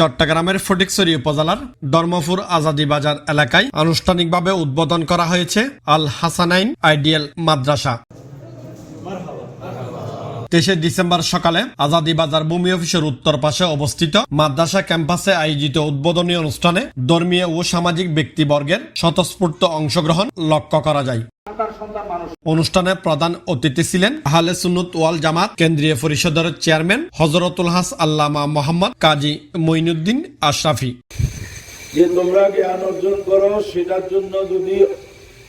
চট্টগ্রামের ফটিকছড়ি উপজেলার ধর্মপুর আজাদি বাজার এলাকায় আনুষ্ঠানিকভাবে উদ্বোধন করা হয়েছে আল হাসানাইন আইডিয়াল মাদ্রাসা। তেইশে ডিসেম্বর সকালে আজাদি বাজার ভূমি অফিসের উত্তর পাশে অবস্থিত মাদ্রাসা ক্যাম্পাসে আয়োজিত উদ্বোধনী অনুষ্ঠানে ধর্মীয় ও সামাজিক ব্যক্তিবর্গের স্বতঃস্ফূর্ত অংশগ্রহণ লক্ষ্য করা যায়। অনুষ্ঠানে প্রধান অতিথি ছিলেন আহলে সুন্নত ওয়াল জামাত কেন্দ্রীয় পরিষদের চেয়ারম্যান হজরতুল হাস আল্লামা মোহাম্মদ কাজী মঈনুদ্দিন আশরাফি। যে তোমরা জ্ঞান অর্জন করো সেটার জন্য যদি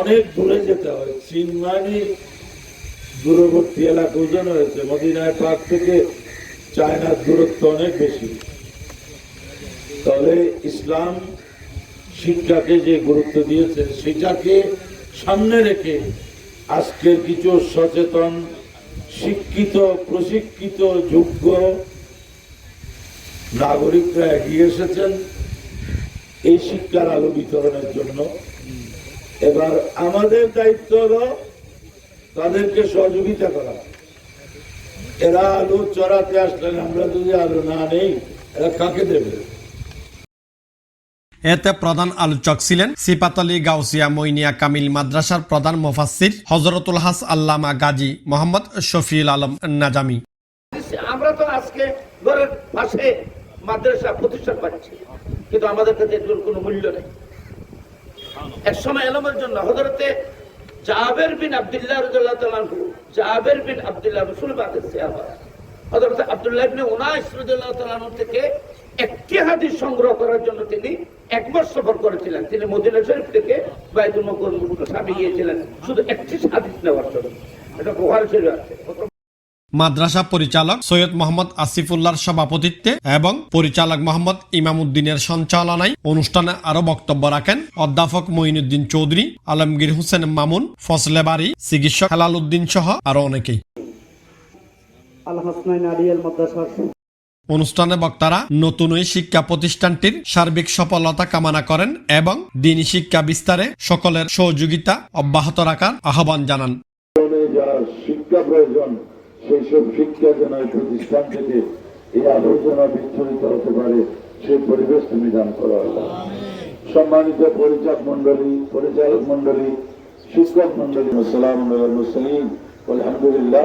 অনেক দূরে যেতে হয় চীন মানে দূরবর্তী এলাকা ওজন হয়েছে মদিনায় পাক থেকে চায়নার দূরত্ব অনেক বেশি। তবে ইসলাম শিক্ষাকে যে গুরুত্ব দিয়েছে সেটাকে সামনে রেখে আজকের কিছু সচেতন, শিক্ষিত, প্রশিক্ষিত, যোগ্য নাগরিকরা এগিয়ে এসেছেন এই শিক্ষার আলো বিতরণের জন্য। এবার আমাদের দায়িত্ব হলো তাদেরকে সহযোগিতা করা। এরা আলু চড়াতে আসলেন, আমরা যদি আলু না নেই, এরা কাকে দেবে? এতে প্রধান আলোচক ছিলেন সিপাতলি গাউসিয়া মইনিয়া কামিল মাদ্রাসার প্রধান মুফাসসির হজরতুল হাস আল্লামা গাজী মোহাম্মদ শফিউল আলম নাজামি। আমরা তো আজকে ঘরের পাশে মাদ্রাসা প্রতিষ্ঠান পাচ্ছি কিন্তু আমাদের কাছে এগুলোর কোনো মূল্য নেই। এক সময় এলমের জন্য হজরতে জাবের বিন আব্দুল্লাহ রাদিয়াল্লাহু তাআলা জাবের বিন আব্দুল্লাহ রসুল বাদের সিয়াবা হজরতে আব্দুল্লাহ ইবনে উনাইস থেকে একটি হাদিস সংগ্রহ করার জন্য তিনি এক মাস সফর করেছিলেন। তিনি মদিনা শরীফ থেকে বাইতুল মুকাররমে সামনে গিয়েছিলেন। শুধু একটি হাদিস নেওয়ার জন্য। এটা বুখারী শরীফে আছে। মাদ্রাসা পরিচালক সৈয়দ মোহাম্মদ আসিফুল্লাহর সভাপতিত্বে এবং পরিচালক মোহাম্মদ ইমামুদ্দিনের সঞ্চালনায় অনুষ্ঠানে আরও বক্তব্য রাখেন অধ্যাপক মঈনুদ্দিন চৌধুরী আলমগীর হোসেন মামুন ফসলে বাড়ি চিকিৎসক হেলাল উদ্দিন সহ আরও অনেকেই। আল হাসনাইন আলিয়াল মাদ্রাসার অনুষ্ঠানে বক্তারা নতুন ওই শিক্ষা প্রতিষ্ঠানটির সার্বিক সফলতা কামনা করেন এবং দিনী শিক্ষা বিস্তারে সকলের সহযোগিতা অব্যাহত রাখার আহ্বান জানান শিক্ষা প্রয়োজন সেই সব শিক্ষা যেন প্রতিষ্ঠান থেকে এই আলোচনা বিচ্ছুরিত হতে পারে সেই পরিবেশ তুমি করো আল্লাহ। সম্মানিত পরিচালক মন্ডলী পরিচালক মন্ডলী শিক্ষক মন্ডলী আসসালাম মুসলিম আলহামদুলিল্লাহ